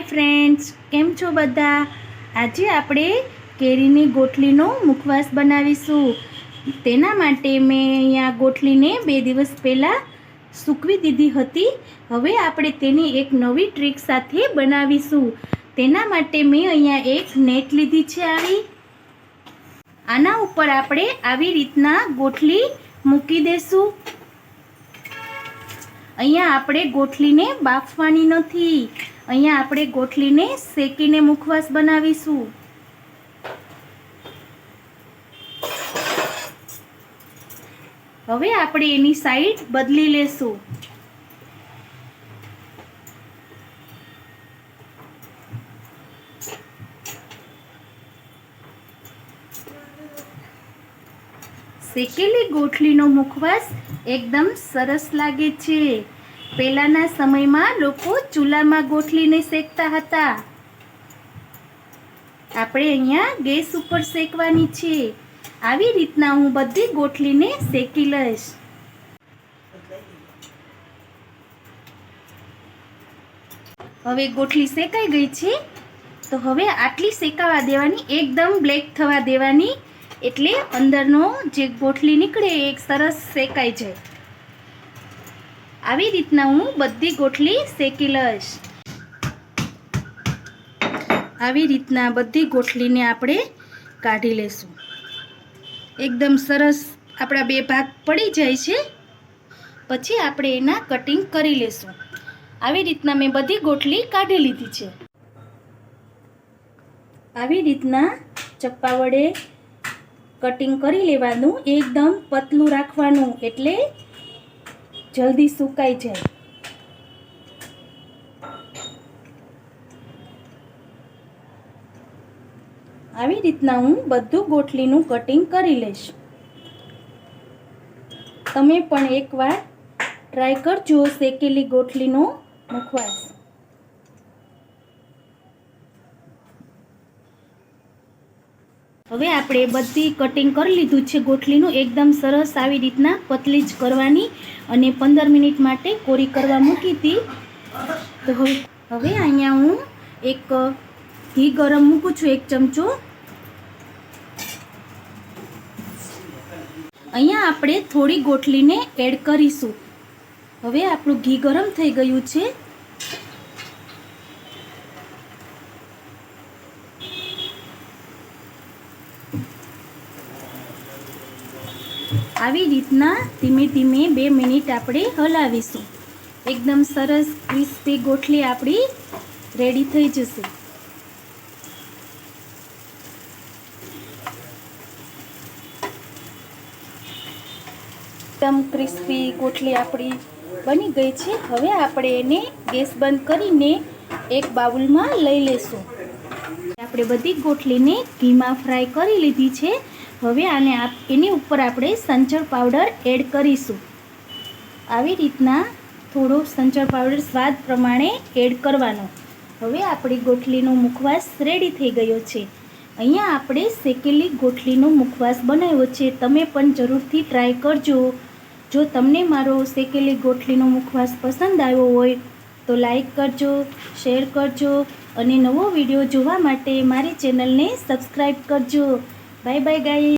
Hi friends કેમ છો બધા? આજે આપણે કેરીની ગોટલીનો મુખવાસ બનાવીશું. તેના માટે મેં અહીંયા ગોટલીને બે દિવસ પહેલાં સૂકવી દીધી હતી. હવે આપણે તેની એક નવી ટ્રીક સાથે બનાવીશું. તેના માટે મેં અહીંયા એક નેટ લીધી છે આવી. આના ઉપર આપણે આવી રીતના ગોઠલી મૂકી દેશું. અહીંયા આપણે ગોઠલીને બાફવાની નથી. અહીંયા આપણે ગોઠલીને શેકીને મુખવાસ બનાવીશું. હવે આપણે એની સાઈડ બદલી લેશું. શેકેલી ગોઠલીનો મુખવાસ એકદમ સરસ લાગે છે. પહેલાંના સમયમાં લોકો ચૂલામાં ગોઠલીને શેકતા હતા. આપણે અહીંયા ગેસ ઉપર શેકવાની છે. આવી રીતના હું બધી ગોઠલીને શેકી લઈશ. હવે ગોઠલી શેકાઈ ગઈ છે. તો હવે આટલી શેકાવા દેવાની, એકદમ બ્લેક થવા દેવાની, એટલે અંદરનો જે ગોઠલી નીકળે એ સરસ શેકાઈ જાય. આવી રીતના હું બધી ગોઠલી શેકી લઈશ. આવી રીતના બધી ગોઠલીને આપણે કાઢી લેશું. એકદમ સરસ આપણા બે ભાગ પડી જાય છે. પછી આપણે એના કટિંગ કરી લેશું. આવી રીતના મેં બધી ગોઠલી કાઢી લીધી છે. આવી રીતના ચપ્પા વડે કટિંગ કરી લેવાનું, એકદમ પતલું રાખવાનું, એટલે જલ્દી સુકાઈ જાય. આવી રીતના હું બધું ગોઠલીનું કટિંગ કરી લઈશ. તમે પણ એકવાર ટ્રાય કરજો શેકેલી ગોઠલીનો મુખવાસ. હવે આપણે બધી કટિંગ કરી લીધું છે ગોઠલીનું. એકદમ સરસ આવી રીતના પતલી જ કરવાની અને પંદર મિનિટ માટે કોરી કરવા મૂકી હતી. તો હવે હવે અહીંયા હું એક ઘી ગરમ મૂકું છું એક ચમચો. અહીંયા આપણે થોડી ગોઠલીને એડ કરીશું. હવે આપણું ઘી ગરમ થઈ ગયું છે. આવી રીતના ધીમે ધીમે બે મિનિટ આપણે હલાવીશું. એકદમ સરસ, ક્રિસ્પી ગોઠલી આપણી રેડી થઈ જશે. એકદમ ક્રિસ્પી ગોઠલી આપણી બની ગઈ છે. હવે આપણે એને ગેસ બંધ કરીને એક બાઉલમાં લઈ લેશું. આપણે બધી ગોઠલીને ઘીમાં ફ્રાય કરી લીધી છે. હવે આને એની ઉપર આપણે સંચળ પાવડર એડ કરીશું. આવી રીતના થોડો સંચળ પાવડર સ્વાદ પ્રમાણે એડ કરવાનો. હવે આપણી ગોઠલીનો મુખવાસ રેડી થઈ ગયો છે. અહીંયા આપણે શેકેલી ગોઠલીનો મુખવાસ બનાવ્યો છે. તમે પણ જરૂરથી ટ્રાય કરજો. જો તમને મારો શેકેલી ગોઠલીનો મુખવાસ પસંદ આવ્યો હોય તો લાઈક કરજો શેર કરજો અને નવો વીડિયો જોવા માટે મારી ચેનલને સબસ્ક્રાઈબ કરજો. બાય બાય ગાઈ